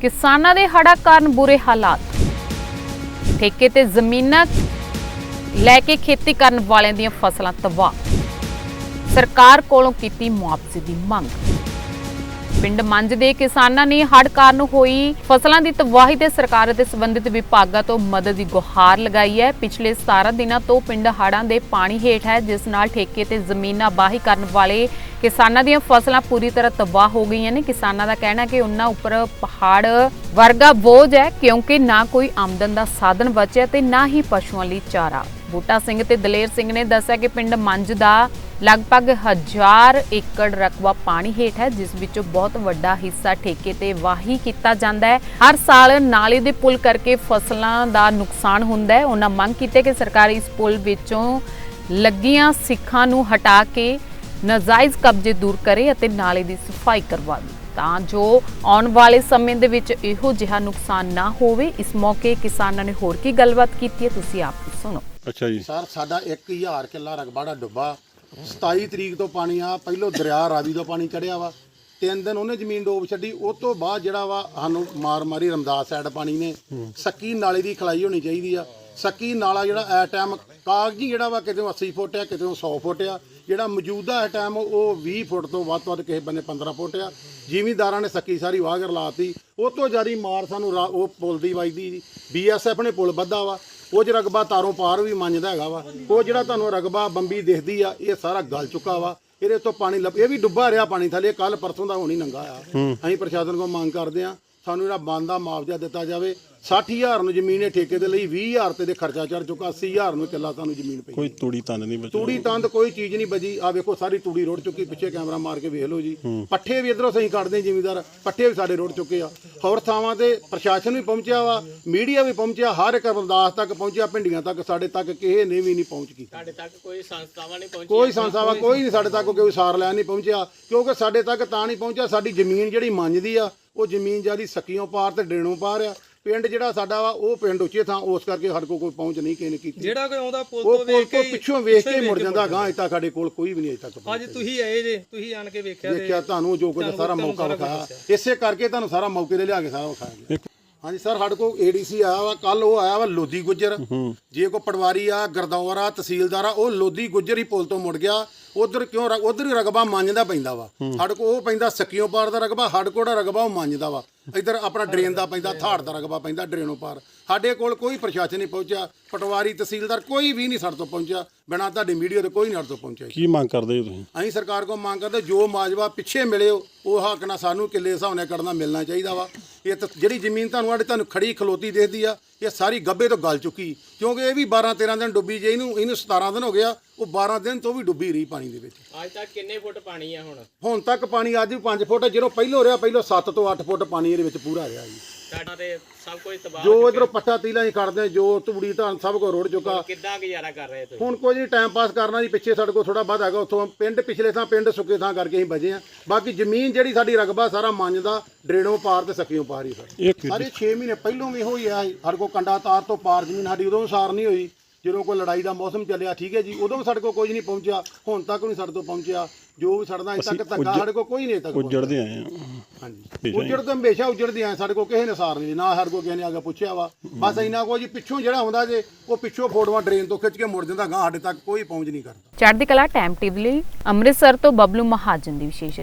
ਕਿਸਾਨਾਂ ਦੇ ਹੜ੍ਹਾਂ ਕਾਰਨ ਬੁਰੇ ਹਾਲਾਤ। ਠੇਕੇ ਤੇ ਜ਼ਮੀਨਾਂ ਲੈ ਕੇ ਖੇਤੀ ਕਰਨ ਵਾਲਿਆਂ ਦੀਆਂ ਫਸਲਾਂ ਤਬਾਹ। ਸਰਕਾਰ ਕੋਲੋਂ ਕੀਤੀ ਮੁਆਵਜ਼ੇ ਦੀ ਮੰਗ। ਪਿੰਡ ਮੰਜ ਦੇ ਕਿਸਾਨਾਂ ਨੇ ਹੜ੍ਹ ਕਾਰਨ ਹੋਈ ਫਸਲਾਂ ਦੀ ਤਬਾਹੀ ਤੇ ਸਰਕਾਰ ਅਤੇ ਸੰਬੰਧਿਤ ਵਿਭਾਗਾਂ ਤੋਂ ਮਦਦ ਦੀ ਗੁਹਾਰ ਲਗਾਈ ਹੈ। ਪਿਛਲੇ 17 ਦਿਨਾਂ ਤੋਂ ਪਿੰਡ ਹੜ੍ਹਾਂ ਦੇ ਪਾਣੀ ਹੇਠ ਹੈ, ਜਿਸ ਨਾਲ ਠੇਕੇ ਤੇ ਜ਼ਮੀਨਾਂ ਬਾਹੀ ਕਰਨ ਵਾਲੇ ਕਿਸਾਨਾਂ ਦੀਆਂ ਫਸਲਾਂ ਪੂਰੀ ਤਰ੍ਹਾਂ ਤਬਾਹ ਹੋ ਗਈਆਂ ਨੇ। ਕਿਸਾਨਾਂ ਦਾ ਕਹਿਣਾ ਕਿ ਉਹਨਾਂ ਉੱਪਰ ਪਹਾੜ ਵਰਗਾ ਬੋਝ ਹੈ, ਕਿਉਂਕਿ ਨਾ ਕੋਈ ਆਮਦਨ ਦਾ ਸਾਧਨ ਬਚਿਆ ਤੇ ਨਾ ਹੀ ਪਸ਼ੂਆਂ ਲਈ ਚਾਰਾ। ਬੂਟਾ ਸਿੰਘ ਤੇ ਦਲੇਰ ਸਿੰਘ ਨੇ ਦੱਸਿਆ ਕਿ ਪਿੰਡ ਮੰਜ ਦਾ ਲਗਭਗ 1000 ਏਕੜ ਰਕਬਾ ਪਾਣੀ ਹੇਠ ਹੈ ਜਿਸ ਵਿੱਚੋਂ ਬਹੁਤ ਵੱਡਾ ਹਿੱਸਾ ਠੇਕੇ ਤੇ ਵਾਹੀ ਕੀਤਾ ਜਾਂਦਾ ਹੈ। ਹਰ ਸਾਲ ਨਾਲੇ ਦੇ ਪੁਲ ਕਰਕੇ ਫਸਲਾਂ ਦਾ ਨੁਕਸਾਨ ਹੁੰਦਾ ਹੈ। ਉਹਨਾਂ ਮੰਗ ਕੀਤੀ ਕਿ ਸਰਕਾਰ ਇਸ ਪੁਲ ਵਿੱਚੋਂ ਲੱਗੀਆਂ ਸਿੱਖਾਂ ਨੂੰ ਹਟਾ ਕੇ ਨਾਜਾਇਜ਼ ਕਬਜ਼ੇ ਦੂਰ ਕਰੇ ਅਤੇ ਨਾਲੇ ਦੀ ਸਫ਼ਾਈ ਕਰਵਾਵੇ ਤਾਂ ਜੋ ਆਉਣ ਵਾਲੇ ਸਮੇਂ ਦੇ ਵਿੱਚ ਇਹੋ ਜਿਹਾ ਨੁਕਸਾਨ ਨਾ ਹੋਵੇ ਇਸ ਮੌਕੇ ਕਿਸਾਨਾਂ ਨੇ ਹੋਰ ਕੀ ਗੱਲਬਾਤ ਕੀਤੀ ਹੈ ਤੁਸੀਂ ਆਪ ਸੁਣੋ। ਅੱਛਾ ਜੀ। ਸਰ ਸਾਡਾ 1000 ਕਿੱਲਾ ਰਕਬਾ ਦਾ ਡੁੱਬਾ 27 ਤਰੀਕ ਤੋਂ ਪਾਣੀ ਆ, ਪਹਿਲੋਂ ਦਰਿਆ, ਰਾਵੀ ਤੋਂ ਪਾਣੀ ਚੜਿਆ ਵਾ। ਤਿੰਨ ਦਿਨ ਉਹਨੇ ਜ਼ਮੀਨ ਡੋਬ ਛੱਡੀ, ਉਹ ਤੋਂ ਬਾਅਦ ਜਿਹੜਾ ਵਾ, ਸਾਨੂੰ ਮਾਰ ਮਾਰੀ ਰਮਦਾਸ ਸਾਈਡ ਪਾਣੀ ਨੇ। ਸੱਕੀ ਨਾਲੇ ਦੀ ਖਲਾਈ ਹੋਣੀ ਚਾਹੀਦੀ ਆ। ਸੱਕੀ ਨਾਲਾ ਜਿਹੜਾ ਐ ਟਾਈਮ ਕਾਗਜੀ ਜਿਹੜਾ ਵਾ, ਕਿਤੇ 80 ਫੁੱਟ ਆ, ਕਿਤੇ 100 ਫੁੱਟ ਆ। ਜਿਹੜਾ ਮੌਜੂਦਾ ਐ ਟਾਈਮ ਉਹ 20 ਫੁੱਟ ਤੋਂ ਵੱਧ ਤੋਂ ਵੱਧ ਕਿਸੇ ਬੰਨੇ 15 ਫੁੱਟ ਆ। ਜ਼ਿਮੀਂਦਾਰਾਂ ਨੇ ਸੱਕੀ ਸਾਰੀ ਵਾਗਰ ਲਾਤੀ। ਉਹ ਤੋਂ ਜਿਆਦੀ ਮਾਰ ਸਾਨੂੰ ਰਾ- ਉਹ ਪੁਲ ਦੀ ਵੱਜਦੀ ਬੀਐਸਐਫ ਨੇ ਪੁਲ ਬੱਧਾ ਵਾ। ਉਹ ਜਿਹੜਾ ਰਗਬਾ ਤਾਰੋਂ ਪਾਰ ਵੀ ਮੰਨਦਾ ਹੈਗਾ ਵਾ ਉਹ ਜਿਹੜਾ ਤੁਹਾਨੂੰ ਰਗਬਾ ਬੰਬੀ ਦਿਖਦੀ ਆ ਇਹ ਸਾਰਾ ਗਲ ਚੁੱਕਾ ਵਾ। ਇਹਦੇ ਤੋਂ ਪਾਣੀ ਲੱਭ ਇਹ ਵੀ ਡੁੱਬਾ ਰਿਹਾ ਪਾਣੀ ਥੱਲੇ ਕੱਲ ਪਰਸੋਂ ਦਾ ਹੋਣੀ ਨੰਗਾ ਆ। ਅਸੀਂ ਪ੍ਰਸ਼ਾਸਨ ਕੋਲ ਮੰਗ ਕਰਦੇ ਆ ਸਾਨੂੰ ਜਿਹੜਾ ਬੰਦਾ ਮੁਆਵਜ਼ਾ ਦਿੱਤਾ ਜਾਵੇ 60000 ਨੂੰ ਜ਼ਮੀਨ ਇਹ ਠੇਕੇ ਦੇ ਲਈ 20000 ਤੇ ਦੇ ਖਰਚਾ ਚੜ ਚੁੱਕਾ 80000 ਨੂੰ ਕਿੱਲਾ ਸਾਨੂੰ ਜ਼ਮੀਨ ਪਈ। ਕੋਈ ਤੂੜੀ ਤੰਦ ਨਹੀਂ ਬਚੀ। ਤੂੜੀ ਤੰਦ ਕੋਈ ਚੀਜ਼ ਨਹੀਂ ਬਜੀ ਆ ਵੇਖੋ ਸਾਰੀ ਤੂੜੀ ਰੋੜ ਚੁੱਕੀ ਪਿੱਛੇ ਕੈਮਰਾ ਮਾਰ ਕੇ ਵੇਖ ਲਓ ਜੀ। ਪੱਠੇ ਵੀ ਇਧਰੋਂ ਸਹੀ ਕੱਢਦੇ ਜ਼ਿਮੀਦਾਰ। ਪੱਠੇ ਵੀ ਸਾਡੇ ਰੋੜ ਚੁੱਕੇ ਆ। ਹੋਰ ਥਾਵਾਂ ਤੇ ਪ੍ਰਸ਼ਾਸਨ ਵੀ ਪਹੁੰਚਿਆ ਵਾ ਮੀਡੀਆ ਵੀ ਪਹੁੰਚਿਆ ਹਰ ਇੱਕ ਅਰਦਾਸ ਤੱਕ ਪਹੁੰਚਿਆ ਪਿੰਡੀਆਂ ਤੱਕ ਸਾਡੇ ਤੱਕ ਕਿਸੇ ਨੇ ਵੀ ਨਹੀਂ ਪਹੁੰਚ ਕੀਤੀ। ਸਾਡੇ ਤੱਕ ਕੋਈ ਸੰਸਥਾਵਾਂ ਨਹੀਂ ਪਹੁੰਚੀ ਕੋਈ ਸੰਸਥਾਵਾ ਕੋਈ ਨਹੀਂ ਸਾਡੇ ਤੱਕ ਕੋਈ ਸਾਰ ਲੈਣ ਨਹੀਂ ਪਹੁੰਚਿਆ ਕਿਉਂਕਿ ਸਾਡੇ ਤੱਕ ਤਾਂ ਨਹੀਂ ਪਹੁੰਚਿਆ ਸਾਡੀ ਜ਼ਮੀਨ ਜਿਹੜੀ ਮੰਜਦੀ ਆ ਉਹ ਜ਼ਮੀਨ ਜਿਆਦੀ ਸਕੀਓਂ ਪਾਰ ਤੇ ਡੇਣੋਂ ਪਾਰ ਆ। ਪਿੰਡ ਜਿਹੜਾ ਸਾਡਾ ਵਾ ਉਹ ਪਿੰਡ ਉੱਚੇ ਥਾਂ ਉਸ ਕਰਕੇ ਸਾਡੇ ਕੋਲ ਕੋਈ ਪਹੁੰਚ ਨਹੀਂ ਕਿਸੇ ਨੇ ਕੀਤੀ। ਜਿਹੜਾ ਕੋਈ ਆਉਂਦਾ ਪੁਲ ਉਹ ਤੋਂ ਪੁਲ ਵੇਖ ਤੋਂ ਕੇ ਪਿੱਛੋਂ ਵੇਖ ਕੇ ਮੁੜ ਜਾਂਦਾ ਗਾਂ ਅਜੇ ਤੱਕ ਸਾਡੇ ਕੋਲ ਕੋਈ ਵੀ ਨਹੀਂ ਅਜੇ ਤੱਕ ਪਹੁੰਚਿਆ। ਅੱਜ ਤੁਸੀਂ ਆਏ ਜੇ ਤੁਸੀਂ ਆਣ ਕੇ ਵੇਖਿਆ ਤੇ ਦੇਖਿਆ ਤੁਹਾਨੂੰ ਜੋ ਕੁਝ ਸਾਰਾ ਮੌਕਾ ਵਿਖਾਇਆ। ਇਸੇ ਕਰਕੇ ਤੁਹਾਨੂੰ ਸਾਰਾ ਮੌਕੇ ਤੇ ਲਿਆ ਕੇ ਸਾਰਾ ਵਿਖਾਇਆ ਗਿਆ। ਹਾਂਜੀ ਸਰ ਸਾਡੇ ਕੋਲ ਏਡੀਸੀ ਆਇਆ ਵਾ ਕੱਲ ਉਹ ਆਇਆ ਵਾ ਲੋਦੀ ਗੁੱਜਰ। ਜੇ ਕੋ ਪਟਵਾਰੀ ਆ ਗਰਦੌਰ ਤਹਿਸੀਲਦਾਰ ਆ ਉਹ ਲੋਦੀ ਗੁੱਜਰ ਹੀ ਪੁਲ ਤੋਂ ਮੁੜ ਗਿਆ। ਉਧਰ ਕਿਉਂ ਉਧਰ ਹੀ ਰਗਬਾ ਮੰਨਦਾ ਪੈਂਦਾ ਵਾ। ਸਾਡੇ ਕੋ ਉਹ ਪੈਂਦਾ ਸੱਕੀਓਂ ਪਾਰ ਦਾ ਰਗਬਾ ਸਾਡੇ ਕੋਲ ਰਗਬਾ ਉਹ ਮੰਨਦਾ ਵਾ। ਇੱਧਰ ਆਪਣਾ ਡਰੇਨ ਦਾ ਪੈਂਦਾ ਥਾੜ ਦਾ ਰਗਬਾ ਪੈਂਦਾ ਡਰੇਨੋਂ ਪਾਰ। ਸਾਡੇ ਕੋਲ ਕੋਈ ਪ੍ਰਸ਼ਾਸਨ ਨਹੀਂ ਪਹੁੰਚਿਆ। ਪਟਵਾਰੀ ਤਹਿਸੀਲਦਾਰ ਕੋਈ ਵੀ ਨਹੀਂ ਸਾਡੇ ਤੋਂ ਪਹੁੰਚਿਆ। ਬਿਨਾਂ ਤੁਹਾਡੀ ਮੀਡੀਆ ਦੇ ਕੋਈ ਨਹੀਂ ਸਾਡੇ ਤੋਂ ਪਹੁੰਚਿਆ ਕੀ ਮੰਗ ਕਰਦੇ ਹੋ ਤੁਸੀਂ? ਅਸੀਂ ਸਰਕਾਰ ਕੋਲ ਮੰਗ ਕਰਦੇ ਜੋ ਮਾਜਵਾ ਪਿੱਛੇ ਮਿਲਿਓ ਉਹ ਹੱਕ ਨਾਲ ਸਾਨੂੰ ਕਿੱਲੇ ਹਿਸਾਬ ਨਾਲ ਕਰਨਾ ਮਿਲਣਾ ਚਾਹੀਦਾ ਵਾ। ਇਹ ਤਾਂ ਜਿਹੜੀ ਜ਼ਮੀਨ ਤੁਹਾਨੂੰ ਆੜੇ ਤੁਹਾਨੂੰ ਖੜੀ ਖਲੋਤੀ ਦੇਖਦੀ ਆ ਇਹ ਸਾਰੀ ਗੱਬੇ ਤੋਂ ਗਲ ਚੁੱਕੀ। ਕਿਉਂਕਿ ਇਹ ਵੀ 12 13 ਦਿਨ ਡੁੱਬੀ ਜੇ ਇਹਨੂੰ ਇਹਨੂੰ 17 ਦਿਨ ਹੋ ਗਿਆ ਉਹ 12 ਦਿਨ ਤੋਂ ਵੀ ਡੁੱਬੀ ਰਹੀ ਪਾਣੀ ਦੇ ਵਿੱਚ। ਅੱਜ ਤੱਕ ਕਿੰਨੇ ਫੁੱਟ ਪਾਣੀ ਆ ਹੁਣ? ਹੁਣ ਤੱਕ ਪਾਣੀ ਅੱਜ ਵੀ 5 ਫੁੱਟ ਜਦੋਂ ਪਹਿਲੋਂ ਰਿਹਾ ਪਹਿਲੋਂ 7 ਤੋਂ 8 ਫੁੱਟ ਪਾਣੀ ਇਹਦੇ ਵਿੱਚ ਪੂਰਾ ਰਿਹਾ ਜੀ। ਸਾਡਾ ਤੇ ਸਭ ਕੁਝ ਤਬਾਹ ਜੋ ਇਧਰੋਂ ਪੱਟਾ ਤੀਲਾ ਹੀ ਕੱਢਦੇ ਜੋ ਤੂੜੀ ਧਾਨ ਸਭ ਕੋ ਰੋੜ ਚੁੱਕਾ। ਕਿੱਦਾਂ ਗੁਜ਼ਾਰਾ ਕਰ ਰਹੇ ਤੁਸੀਂ? ਹੁਣ ਕੋਈ ਨਹੀਂ ਟਾਈਮ ਪਾਸ ਕਰਨਾ ਜੀ ਪਿੱਛੇ ਸਾਡੇ ਕੋਲ ਥੋੜਾ ਵੱਧ ਹੈਗਾ ਉੱਥੋਂ ਪਿੰਡ ਪਿਛਲੇ ਥਾਂ ਪਿੰਡ ਸੁੱਕੇ ਥਾਂ ਕਰਕੇ ਅਸੀਂ ਬਜੇ ਆ ਬਾਕੀ ਜ਼ਮੀਨ ਜਿਹੜੀ ਸਾਡੀ ਰਕਬਾ ਸਾਰਾ ਮੰਨਦਾ ਡਰੇਣੋਂ ਪਾਰ ਤੇ ਸਕੀਓਂ ਪਾਰ ਹੀ ਸਰ। ਸਾਰੇ 6 ਮਹੀਨੇ ਪਹਿਲੋਂ ਵੀ ਹੋਈ ਆ ਸਾਡੇ ਕੋਲ ਕੰਡਾ ਤਾਰ ਤੋਂ ਪਾਰ ਜ਼ਮੀਨ ਸਾਡੀ ਉਦੋਂ ਸਾਰ ਨਹੀਂ ਹੋਈ। ਜਦੋਂ ਕੋਈ ਲੜਾਈ ਦਾ ਮੌਸਮ ਚੱਲਿਆ ਠੀਕ ਹੈ ਜੀ ਉਦੋਂ ਵੀ ਸਾਡੇ ਕੋਲ ਕੋਈ ਨਹੀਂ ਪਹੁੰਚਿਆ ਹੁਣ ਤੱਕ ਨਹੀਂ ਸਾਡੇ ਤੋਂ ਪਹੁੰਚਿਆ ਜੋ ਵੀ ਸਾਡਾ ਅਜੇ ਤੱਕ ਧੱਕਾ ਸਾਡੇ ਕੋਲ ਕੋਈ ਨਹੀਂ ਅਜੇ ਤੱਕ। ਉੱਜੜਦੇ ਆਏ ਆ ਹਾਂਜੀ। ਹਮੇਸ਼ਾ ਹੀ। ਉੱਜੜ ਤਾਂ ਹਮੇਸ਼ਾ ਉੱਜੜਦੇ ਆ ਸਾਡੇ ਕੋਲ ਕਿਸੇ ਨੇ ਸਾਰ ਨਹੀਂ ਨਾ ਸਾਡੇ ਕੋਲ ਕਿਸੇ ਨੇ ਆ ਕੇ ਪੁੱਛਿਆ ਵਾ। ਬਸ ਇੰਨਾ ਕੋ ਜੀ ਪਿੱਛੋਂ ਜਿਹੜਾ ਹੁੰਦਾ ਜੇ ਉਹ ਪਿੱਛੋਂ ਫੋਟੋਆਂ ਡਰੇਨ ਤੋਂ ਖਿੱਚ ਕੇ ਮੁੜ ਜਾਂਦਾ ਗਾਂ ਸਾਡੇ ਤੱਕ ਕੋਈ ਪਹੁੰਚ ਨਹੀਂ ਕਰਦਾ। ਚੜ੍ਹਦੀ ਕਲਾ ਟਾਈਮ ਟੀਵੀ ਲਈ ਅੰਮ੍ਰਿਤਸਰ ਤੋਂ ਬਬਲੂ ਮਹਾਜਨ ਦੀ ਵਿਸ਼ੇਸ਼